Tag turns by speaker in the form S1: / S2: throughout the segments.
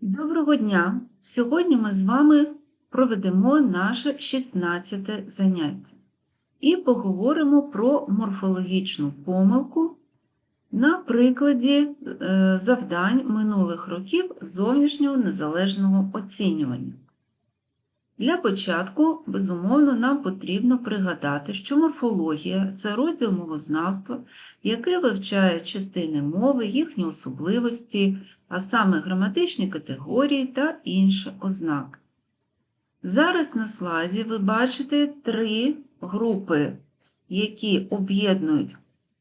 S1: Доброго дня! Сьогодні ми з вами проведемо наше 16 заняття і поговоримо про морфологічну помилку на прикладі е, завдань минулих років зовнішнього незалежного оцінювання. Для початку, безумовно, нам потрібно пригадати, що морфологія це розділ мовознавства, який вивчає частини мови, їхні особливості, а саме граматичні категорії та інші ознаки. Зараз на слайді ви бачите три групи, які об'єднують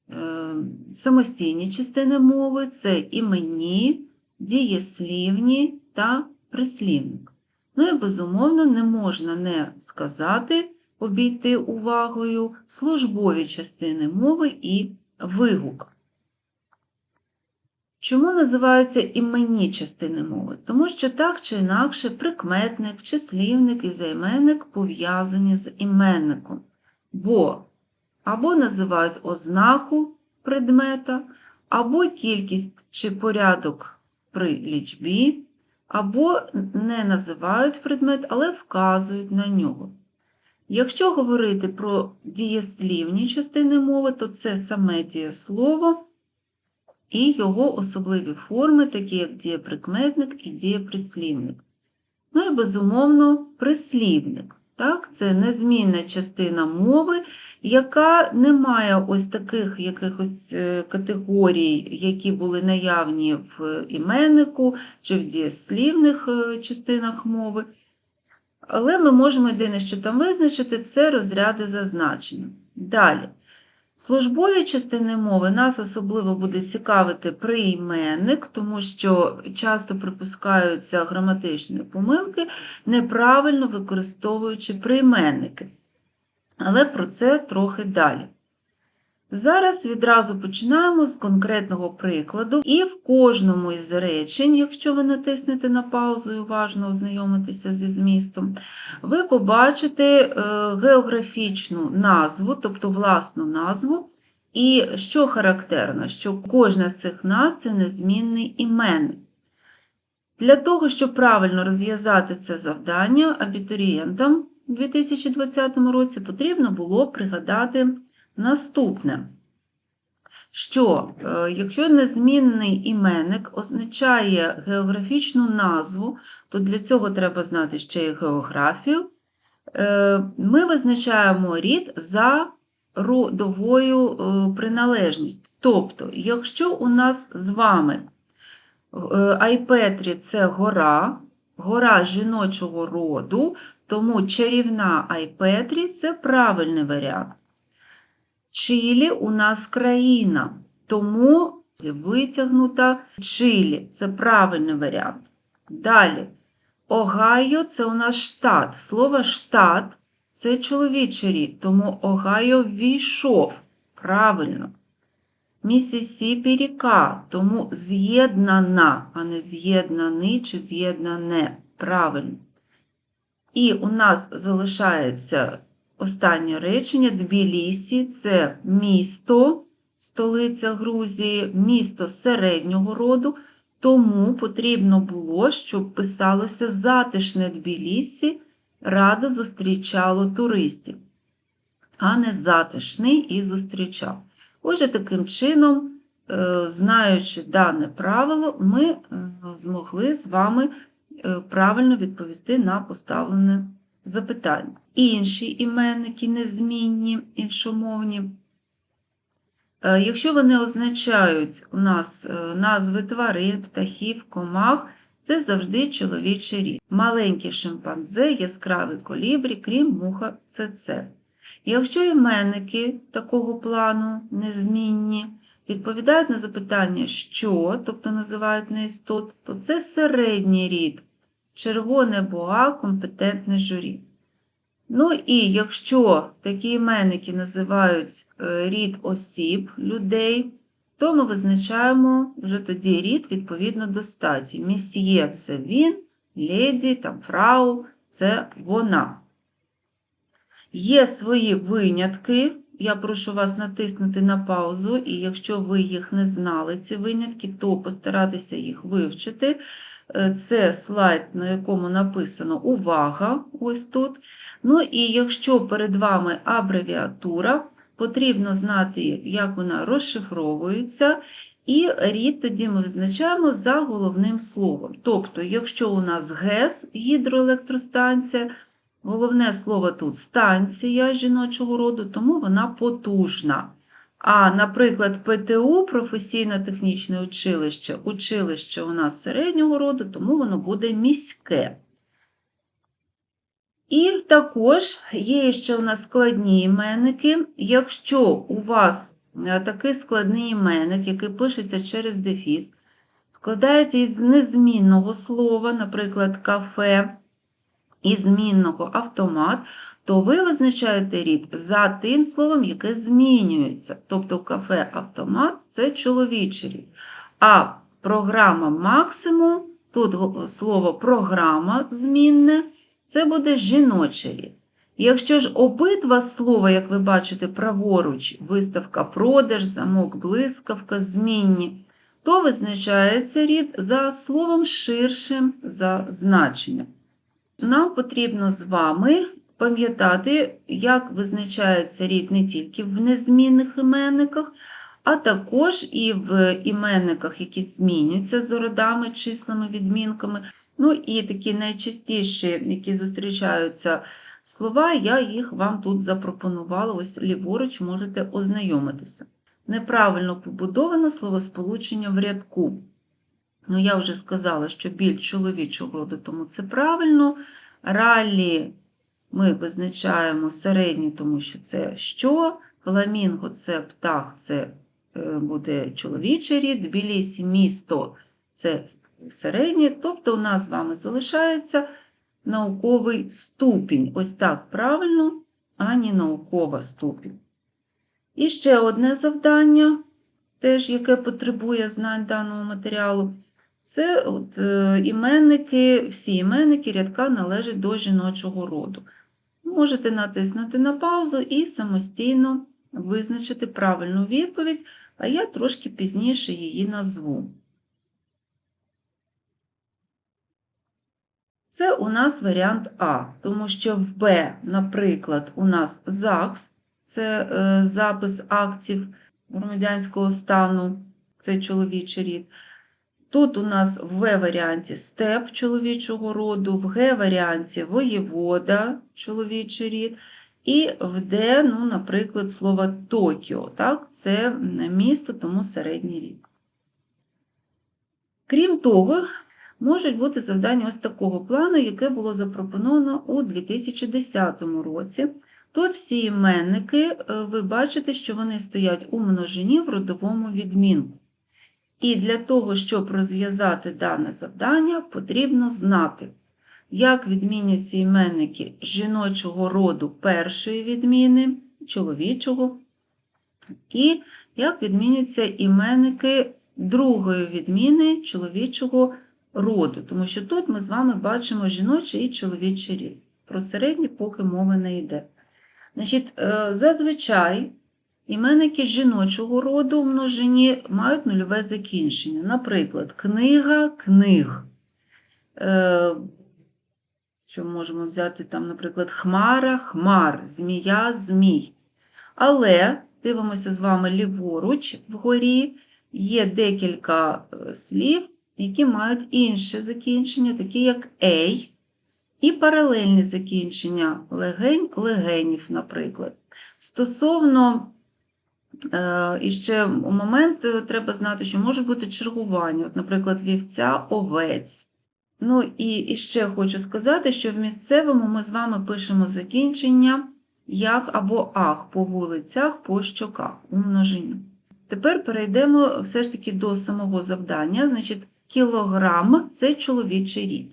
S1: е, самостійні частини мови: це іменні, дієслівні та прислівник. Ну і, безумовно, не можна не сказати, обійти увагою службові частини мови і вигук. Чому називаються іменні частини мови? Тому що так чи інакше прикметник, числівник і займенник пов'язані з іменником, бо або називають ознаку предмета, або кількість чи порядок при лічбі, або не називають предмет, але вказують на нього. Якщо говорити про дієслівні частини мови, то це саме дієслово і його особливі форми, такі як дієприкметник і дієприслівник. Ну і, безумовно, прислівник. Так? Це незмінна частина мови, яка не має ось таких якихось е, категорій, які були наявні в іменнику чи в дієслівних е, частинах мови. Але ми можемо єдине, що там визначити, це розряди зазначення. Далі. Службові частини мови нас особливо буде цікавити прийменник, тому що часто припускаються граматичні помилки, неправильно використовуючи прийменники. Але про це трохи далі. Зараз відразу починаємо з конкретного прикладу, і в кожному із речень, якщо ви натиснете на паузу і уважно ознайомитеся зі змістом, ви побачите е, географічну назву, тобто власну назву. І що характерно, що кожна з цих назв це незмінний іменник. Для того, щоб правильно розв'язати це завдання, абітурієнтам у 2020 році потрібно було пригадати наступне, що е, якщо незмінний іменник означає географічну назву, то для цього треба знати ще й географію, е, ми визначаємо рід за родовою е, приналежністю. Тобто, якщо у нас з вами Айпетрі це гора, гора жіночого роду, тому чарівна Айпетрі це правильний варіант. Чилі у нас країна, тому витягнута Чилі це правильний варіант. Далі. Огайо це у нас штат. Слово штат це чоловічий рід, тому Огайо ввійшов. Правильно. Місісіпі ріка, тому з'єднана, а не з'єднаний чи з'єднане. Правильно. І у нас залишається останнє речення. Тбілісі це місто, столиця Грузії, місто середнього роду, тому потрібно було, щоб писалося затишне Тбілісі, радо зустрічало туристів, а не затишний і зустрічав. Отже, таким чином, е, знаючи дане правило, ми е, змогли з вами е, правильно відповісти на поставлене запитання. Інші іменники незмінні, іншомовні. Якщо вони означають у нас назви тварин, птахів, комах, це завжди чоловічий рід. Маленькі шимпанзе, яскравий колібрі, крім муха це. Якщо іменники такого плану незмінні, відповідають на запитання, що, тобто називають неістот, то це середній рід, червоне боа, компетентне журі. Ну і якщо такі іменники називають е, рід осіб, людей, то ми визначаємо вже тоді рід відповідно до статі. Місьє це він, леді, там фрау це вона. Є свої винятки. Я прошу вас натиснути на паузу, і якщо ви їх не знали, ці винятки, то постаратися їх вивчити. Е, Це слайд, на якому написано увага, ось тут. Ну і якщо перед вами абревіатура, потрібно знати, як вона розшифровується, і рід тоді ми визначаємо за головним словом. Тобто, якщо у нас ГЕС, гідроелектростанція, головне слово тут станція жіночого роду, тому вона потужна. А, наприклад, ПТУ професійно-технічне училище, училище у нас середнього роду, тому воно буде міське. І також є ще у нас складні іменники. Якщо у вас е, такий складний іменник, який пишеться через дефіс, складається із незмінного слова, наприклад, кафе, і змінного автомат, то ви визначаєте рід за тим словом, яке змінюється. Тобто кафе-автомат це чоловічий рід. А програма максимум, тут слово програма змінне, це буде жіночий рід. Якщо ж обидва слова, як ви бачите, праворуч, виставка продаж, замок, блискавка, змінні, то визначається рід за словом ширшим за значенням. Нам потрібно з вами пам'ятати, як визначається рід не тільки в незмінних іменниках, а також і в іменниках, які змінюються з родами, числами, відмінками. Ну і такі найчастіші, які зустрічаються слова, я їх вам тут запропонувала. Ось ліворуч можете ознайомитися. Неправильно побудовано словосполучення в рядку. Ну, я вже сказала, що біль чоловічого роду, тому це правильно. Раллі ми визначаємо середній, тому що це що. Фламінго це птах, це е, буде чоловічий рід. Білісі місто це середнє. Тобто у нас з вами залишається науковий ступінь. Ось так правильно, ані наукова ступінь. І ще одне завдання, теж яке потребує знань даного матеріалу. Це от, е, іменники, всі іменники рядка належать до жіночого роду. Можете натиснути на паузу і самостійно визначити правильну відповідь, а я трошки пізніше її назву. Це у нас варіант А, тому що в Б, наприклад, у нас ЗАГС, це е, запис актів громадянського стану, це чоловічий рід. Тут у нас в В варіанті степ чоловічого роду, в Г варіанті воєвода чоловічий рід, і в Д, ну, наприклад, слово Токіо. Так? Це місто, тому середній рід. Крім того, можуть бути завдання ось такого плану, яке було запропоновано у 2010 році. Тут всі іменники, е, ви бачите, що вони стоять у множині в родовому відмінку. І для того, щоб розв'язати дане завдання, потрібно знати, як відмінюються іменники жіночого роду першої відміни, чоловічого, і як відмінюються іменники другої відміни чоловічого роду. Тому що тут ми з вами бачимо жіночий і чоловічий рід. Про середній поки мови не йде. Значить, е, зазвичай Іменники жіночого роду у множині мають нульове закінчення. Наприклад, книга, книг. Е, Що можемо взяти там, наприклад, хмара, хмар, змія, змій. Але дивимося з вами ліворуч вгорі, є декілька е, слів, які мають інше закінчення, такі як ей, і паралельні закінчення легень, легенів, наприклад. Стосовно І ще момент е, треба знати, що може бути чергування, От, наприклад, вівця, овець. Ну і, і ще хочу сказати, що в місцевому ми з вами пишемо закінчення ях або ах по вулицях, по щоках у множині. Тепер перейдемо все ж таки до самого завдання. Значить, кілограм це чоловічий рід.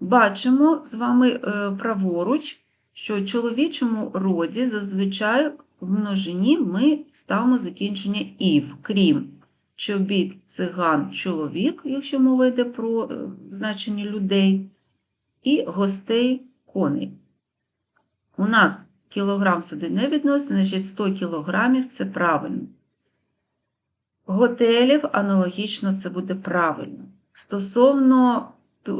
S1: Бачимо з вами е, праворуч, що чоловічому роді зазвичай в множині ми ставимо закінчення ів, крім чобіт, циган, чоловік, якщо мова йде про е, значення людей, і гостей коней. У нас кілограм сюди не відноситься, значить 100 кілограмів це правильно. Готелів аналогічно це буде правильно. Стосовно е,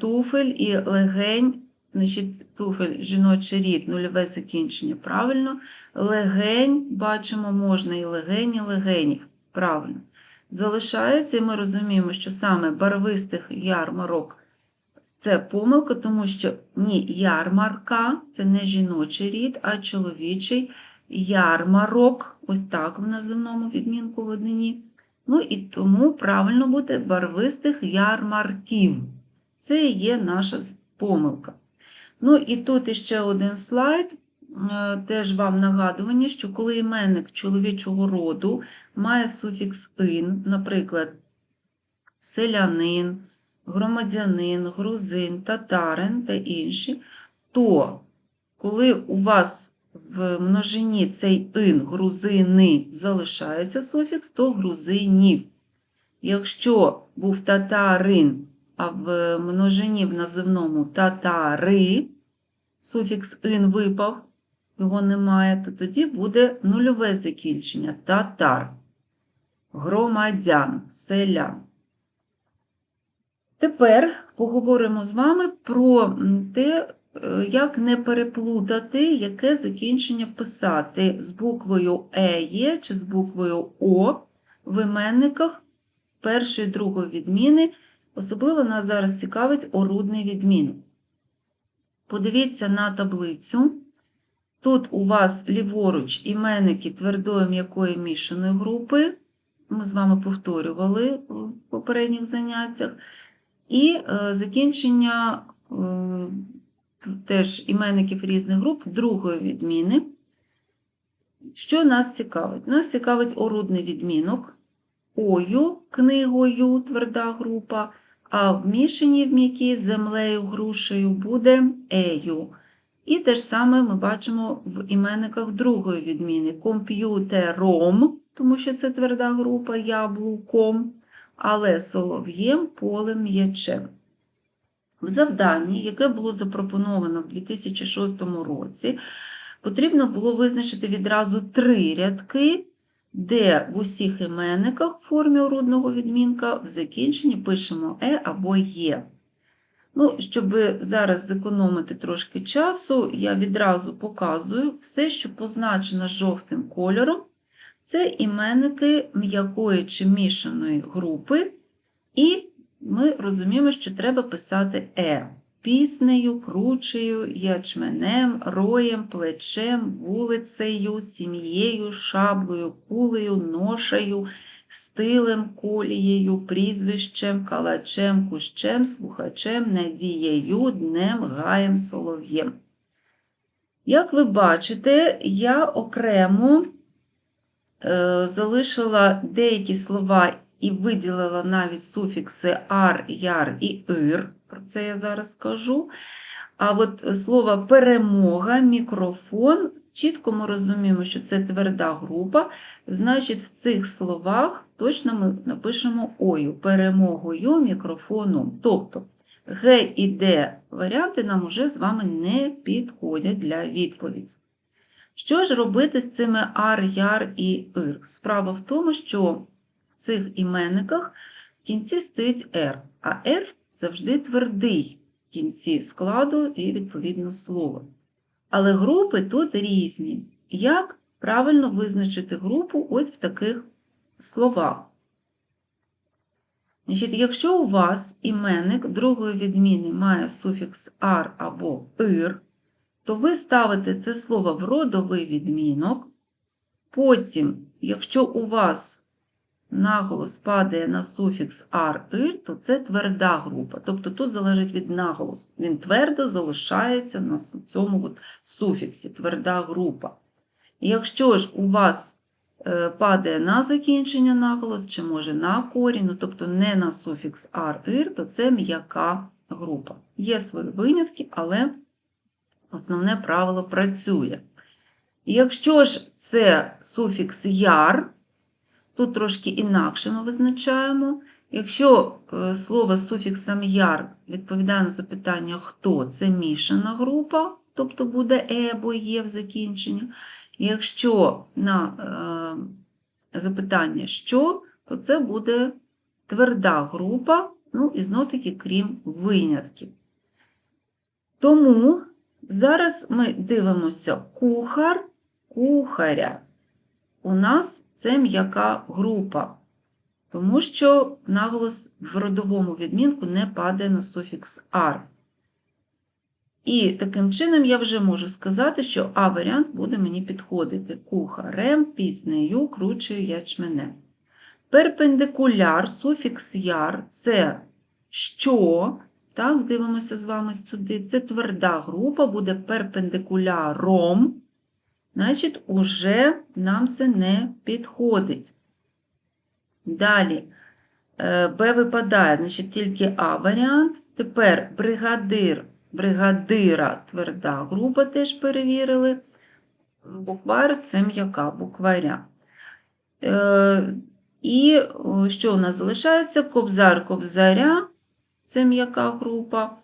S1: туфель і легень, значить, туфель жіночий рід, нульове закінчення, правильно. Легень, бачимо, можна і легень, і легенів, правильно. Залишається, і ми розуміємо, що саме барвистих ярмарок це помилка, тому що ні ярмарка, це не жіночий рід, а чоловічий ярмарок, ось так в називному відмінку в однині. Ну і тому правильно буде барвистих ярмарків. Це є наша помилка. Ну і тут іще один слайд. Е, Теж вам нагадування, що коли іменник чоловічого роду має суфікс ин, наприклад, селянин, громадянин, грузин, татарин та інші, то коли у вас в множині цей ин грузини залишається суфікс, то грузинів. Якщо був татарин, а в множині в називному татари, суфікс ин випав, його немає, то тоді буде нульове закінчення татар, громадян, селян. Тепер поговоримо з вами про те, е, як не переплутати, яке закінчення писати з буквою ЕЄ чи з буквою О в іменниках першої другої відміни. Особливо нас зараз цікавить орудний відмінок. Подивіться на таблицю. Тут у вас ліворуч іменники твердої м'якої мішаної групи. Ми з вами повторювали в попередніх заняттях. І е, закінчення е, теж іменників різних груп другої відміни. Що нас цікавить? Нас цікавить орудний відмінок ою, книгою, тверда група, а в мішані в м'якій з землею, грушею буде ею. І те ж саме ми бачимо в іменниках другої відміни комп'ютером, тому що це тверда група яблуком, але солов'єм, полем, м'ячем. В завданні, яке було запропоновано в 2006 році, потрібно було визначити відразу три рядки, де в усіх іменниках в формі орудного відмінка в закінченні пишемо е або є. Ну, щоб зараз зекономити трошки часу, я відразу показую все, що позначено жовтим кольором. Це іменники м'якої чи мішаної групи, і ми розуміємо, що треба писати е. Піснею, кручею, ячменем, роєм, плечем, вулицею, сім'єю, шаблею, кулею, ношею, стилем, колією, прізвищем, калачем, кущем, слухачем, надією, днем, гаєм, солов'єм. Як ви бачите, я окремо е, залишила деякі слова і виділила навіть суфікси ар, яр і ир, про це я зараз скажу. А от слово перемога, мікрофон, чітко ми розуміємо, що це тверда група, значить, в цих словах точно ми напишемо ою, перемогою, мікрофоном. Тобто Г і Д варіанти нам уже з вами не підходять для відповіді. Що ж робити з цими ар, яр і ір? Справа в тому, що цих іменниках в кінці стоїть R, а R завжди твердий в кінці складу і, відповідно, слова. Але групи тут різні. Як правильно визначити групу ось в таких словах? Значить, якщо у вас іменник другої відміни має суфікс ар або ир, то ви ставите це слово в родовий відмінок. Потім, якщо у вас наголос падає на суфікс ар ир, то це тверда група. Тобто тут залежить від наголосу. Він твердо залишається на цьому от суфіксі, тверда група. Якщо ж у вас е, падає на закінчення наголос, чи може на корінь, ну, тобто не на суфікс ар ир, то це м'яка група. Є свої винятки, але основне правило працює. Якщо ж це суфікс яр, тут трошки інакше ми визначаємо. Якщо е, слово з суфіксом яр відповідає на запитання хто, це мішана група, тобто буде е або є в закінченні. Якщо на е, запитання що, то це буде тверда група ну і знов таки крім винятків. Тому зараз ми дивимося кухар, кухаря. У нас це м'яка група, тому що наголос в родовому відмінку не падає на суфікс ар. І таким чином я вже можу сказати, що А варіант буде мені підходити. Кухарем, піснею, кручею ячменем. Перпендикуляр, суфікс яр це що? Так, дивимося з вами сюди. Це тверда група, буде перпендикуляром. Значить, уже нам це не підходить. Далі. е, Б випадає, значить, тільки А варіант. Тепер бригадир, бригадира, тверда група теж перевірили. Буквар це м'яка букваря. Е, І що у нас залишається? Кобзар, кобзаря, це м'яка група.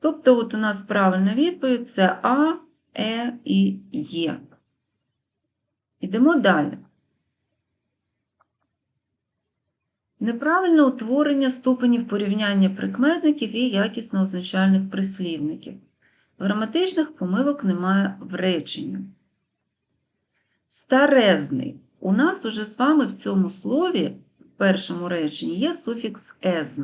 S1: Тобто, от у нас правильна відповідь це А, Е і Є. Йдемо далі. Неправильне утворення ступенів порівняння прикметників і якісно означальних прислівників. Граматичних помилок немає в реченні. Старезний. У нас уже з вами в цьому слові, в першому реченні, є суфікс «езн».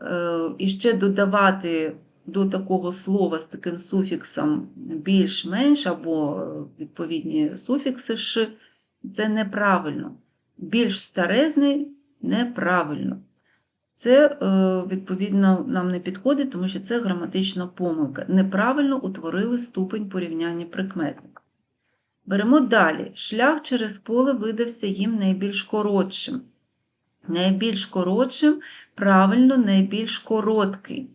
S1: Е, І ще додавати до такого слова з таким суфіксом більш-менш або е, відповідні суфікси «ш» це неправильно. Більш старезний неправильно. Це, е, відповідно, нам не підходить, тому що це граматична помилка. Неправильно утворили ступень порівняння прикметника. Беремо далі. Шлях через поле видався їм найбільш коротшим. Найбільш коротшим, правильно, найбільш короткий.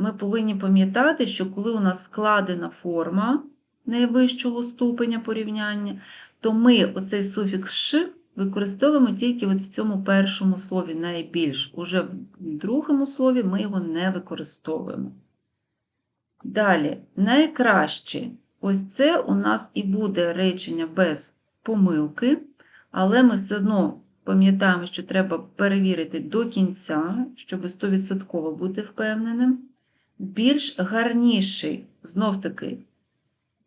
S1: Ми повинні пам'ятати, що коли у нас складена форма найвищого ступеня порівняння, то ми оцей суфікс «ш» використовуємо тільки от в цьому першому слові найбільш. Уже в другому слові ми його не використовуємо. Далі, найкраще. Ось це у нас і буде речення без помилки, але ми все одно пам'ятаємо, що треба перевірити до кінця, щоб 100% бути впевненим. Більш гарніший, знов-таки,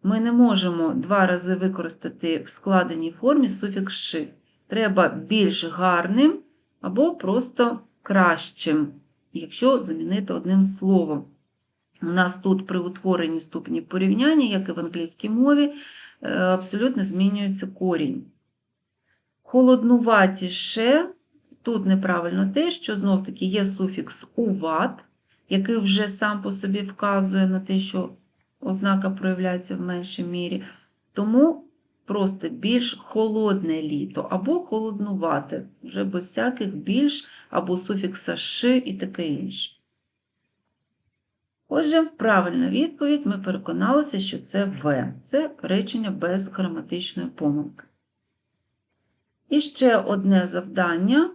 S1: ми не можемо два рази використати в складеній формі суфікс «ши». Треба більш гарним або просто кращим, якщо замінити одним словом. У нас тут при утворенні ступені порівняння, як і в англійській мові, е, абсолютно змінюється корінь. Холоднуватіше, тут неправильно те, що знов-таки є суфікс уват, який вже сам по собі вказує на те, що ознака проявляється в меншій мірі. Тому просто більш холодне літо або холоднувате, вже без всяких більш або суфікса ши і таке інше. Отже, правильна відповідь ми переконалися, що це В. Це речення без граматичної помилки. І ще одне завдання.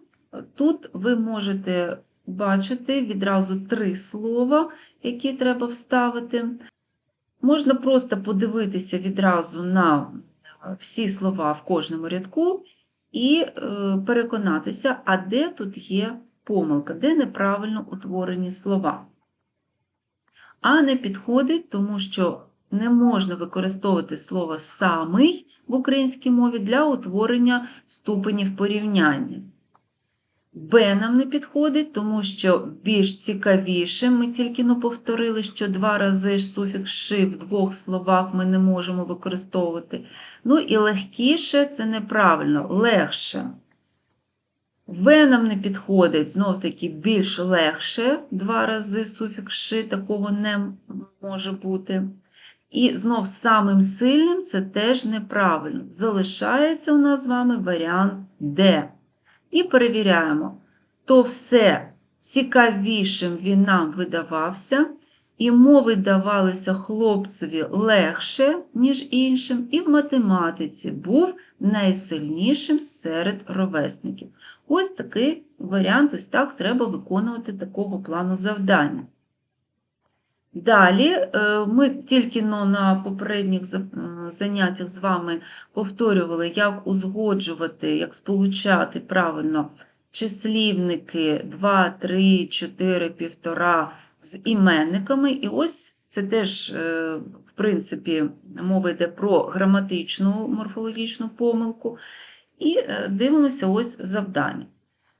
S1: Тут ви можете бачити відразу три слова, які треба вставити. Можна просто подивитися відразу на всі слова в кожному рядку і е, переконатися, а де тут є помилка, де неправильно утворені слова. А не підходить, тому що не можна використовувати слово самий в українській мові для утворення ступенів порівняння. Б нам не підходить, тому що більш цікавіше, ми тільки но повторили, що два рази ж суфікс «ши» в двох словах ми не можемо використовувати. Ну і легкіше це неправильно, легше. В нам не підходить, знов таки більш легше, два рази суфікс «ши», такого не може бути. І знов самим сильним це теж неправильно. Залишається у нас з вами варіант Д. І перевіряємо, то все цікавішим він нам видавався, і мови давалися хлопцеві легше, ніж іншим, і в математиці був найсильнішим серед ровесників. Ось такий варіант, ось так треба виконувати такого плану завдання. Далі е, ми тільки на попередніх заняттях з вами повторювали, як узгоджувати, як сполучати правильно числівники 2, 3, 4, 1,5 з іменниками. І ось це теж, е, в принципі, мова йде про граматичну морфологічну помилку. І е, дивимося ось завдання.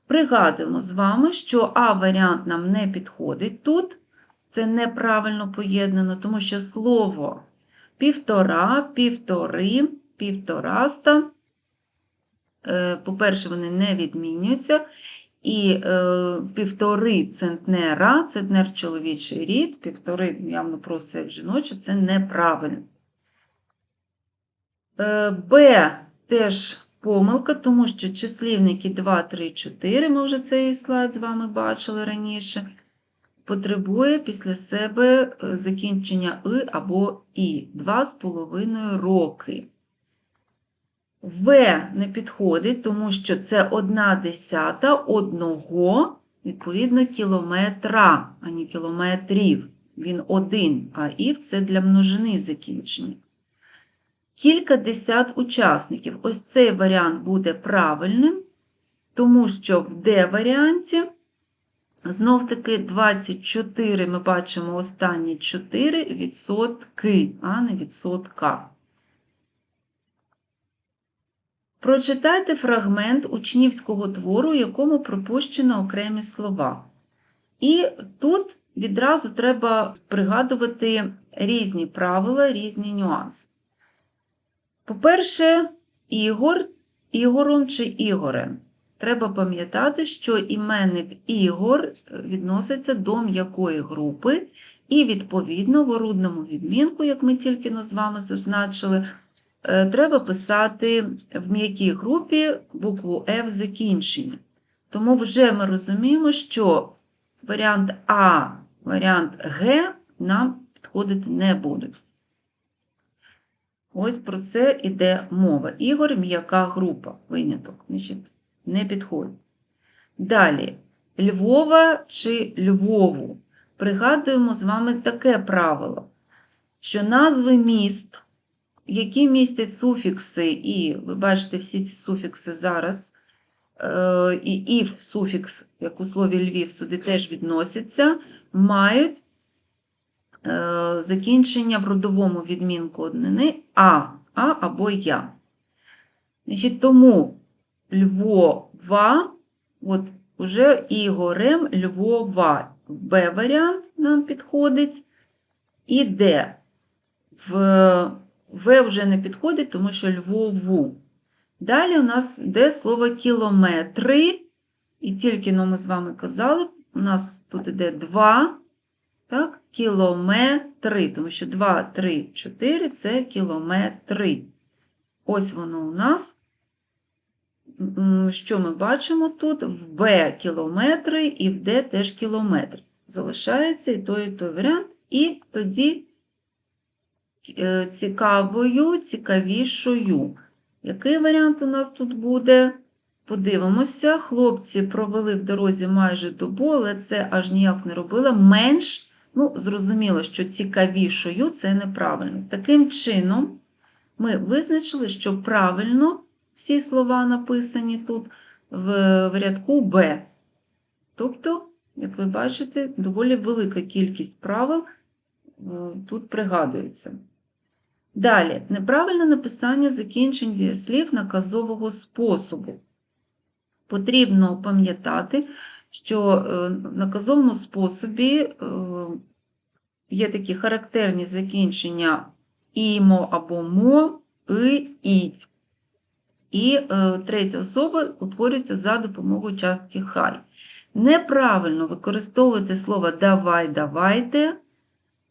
S1: Пригадуємо з вами, що А-варіант нам не підходить тут. Це неправильно поєднано, тому що слово півтора, півтори, півтораста. Е, По-перше, вони не відмінюються. І е, півтори центнера, центнер чоловічий рід, півтори явно просто як жіноче, це неправильно. Е, Б теж помилка, тому що числівники 2, 3, 4, ми вже цей слайд з вами бачили раніше, потребує після себе е, закінчення «и» або «і» 2,5 роки. В не підходить, тому що це одна десята одного, відповідно, кілометра, а не кілометрів. Він один, а ів це для множини закінчення. Кілька десят учасників. Ось цей варіант буде правильним, тому що в Д-варіанті знов-таки 24 ми бачимо останні 4 відсотки, а не відсотка. Прочитайте фрагмент учнівського твору, якому пропущено окремі слова. І тут відразу треба пригадувати різні правила, різні нюанси. По-перше, Ігор, Ігором чи Ігорем. Треба пам'ятати, що іменник Ігор відноситься до м'якої групи, і, відповідно, в орудному відмінку, як ми тільки з вами зазначили, е, треба писати в м'якій групі букву F закінчення. Тому вже ми розуміємо, що варіант А, варіант Г нам підходити не будуть. Ось про це йде мова. Ігор м'яка група, виняток, значить, не підходить. Далі, Львова чи Львову. Пригадуємо з вами таке правило, що назви міст, які містять суфікси, і ви бачите всі ці суфікси зараз, е, і ів суфікс, як у слові Львів, сюди теж відносяться, мають Е, закінчення в родовому відмінку однини А, А або Я. Тому Львова, от уже Ігорем Львова. Б варіант нам підходить. І Д. В В вже не підходить, тому що Львову. Далі у нас йде слово кілометри. І тільки но ми з вами казали, у нас тут йде 2 так, кілометри, тому що 2, 3, 4 це кілометри. Ось воно у нас. Що ми бачимо тут? В Б кілометри і в Д теж кілометр. Залишається і той, і той варіант. І тоді е, цікавою, цікавішою. Який варіант у нас тут буде? Подивимося, хлопці провели в дорозі майже добу, але це аж ніяк не робило. Менш Ну, зрозуміло, що цікавішою це неправильно. Таким чином, ми визначили, що правильно всі слова написані тут в, рядку Б. Тобто, як ви бачите, доволі велика кількість правил е, тут пригадується. Далі, неправильне написання закінчень дієслів наказового способу. Потрібно пам'ятати, що е, в наказовому способі е, є такі характерні закінчення імо або мо, и, іть. І е, третя особа утворюється за допомогою частки хай. Неправильно використовувати слово давай, давайте,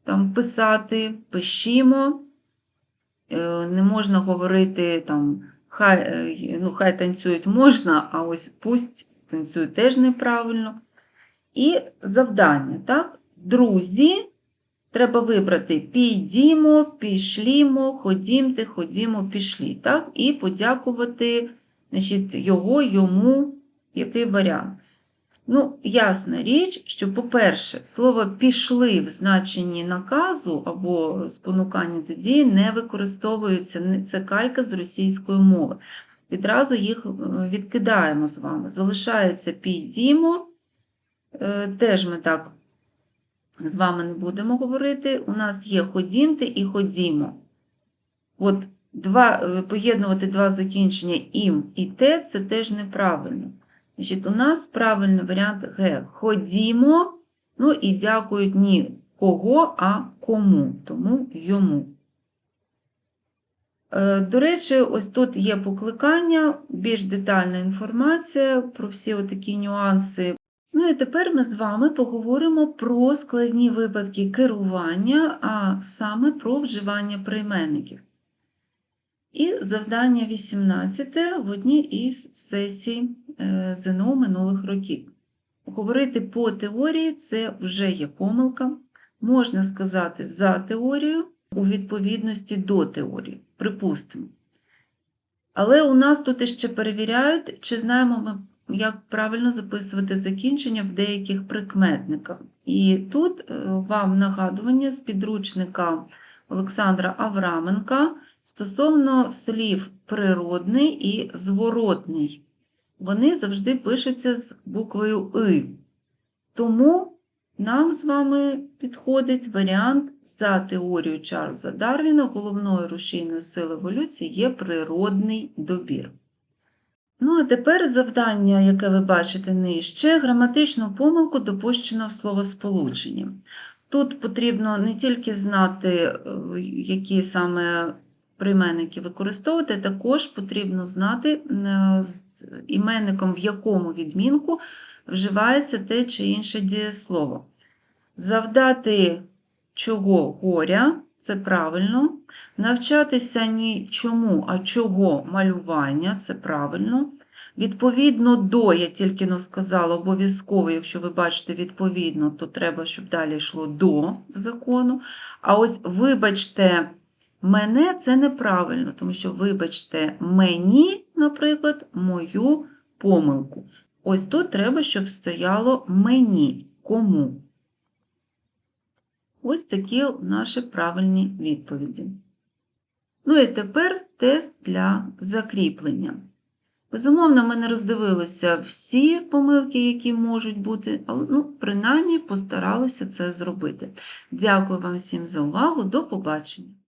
S1: там писати, пишімо. Не можна говорити там, хай ну, хай танцюють можна, а ось пусть танцюють теж неправильно. І завдання, так? Друзі, треба вибрати підімо, пішлімо, ходімте, ходімо, пішлі. Так? І подякувати значить, його, йому, який варіант. Ну, ясна річ, що, по-перше, слово пішли в значенні наказу або спонукання до дії не використовується, це калька з російської мови. відразу їх е, відкидаємо з вами. Залишається підіймо. Е, Теж ми так з вами не будемо говорити. У нас є ходімте і ходімо. От два, е, поєднувати два закінчення ім і те це теж неправильно. Значить, у нас правильний варіант Г. Ходімо, ну і дякують ні кого, а кому, тому йому. Е, До речі, ось тут є покликання, більш детальна інформація про всі такі нюанси. Ну і тепер ми з вами поговоримо про складні випадки керування, а саме про вживання прийменників. І завдання 18 в одній із сесій е, ЗНО минулих років. Говорити по теорії це вже є помилка. Можна сказати за теорію у відповідності до теорії, припустимо. Але у нас тут іще перевіряють, чи знаємо ми, як правильно записувати закінчення в деяких прикметниках. І тут е, вам нагадування з підручника Олександра Авраменка стосовно слів природний і зворотний. Вони завжди пишуться з буквою И. Тому нам з вами підходить варіант за теорією Чарльза Дарвіна, головною рушійною сили еволюції є природний добір. Ну, а тепер завдання, яке ви бачите нижче, граматичну помилку допущено в словосполученні. Тут потрібно не тільки знати, е, які саме прийменники використовувати, також потрібно знати е, з іменником, в якому відмінку вживається те чи інше дієслово. Завдати чого горя, це правильно. Навчатися ні чому, а чого малювання це правильно. Відповідно до, я тільки но сказала, обов'язково, якщо ви бачите відповідно, то треба, щоб далі йшло до закону. А ось вибачте, мене це неправильно, тому що вибачте мені, наприклад, мою помилку. Ось тут треба, щоб стояло мені, кому. Ось такі наші правильні відповіді. Ну і тепер тест для закріплення. Безумовно, ми не роздивилися всі помилки, які можуть бути, але ну, принаймні постаралися це зробити. Дякую вам всім за увагу. До побачення!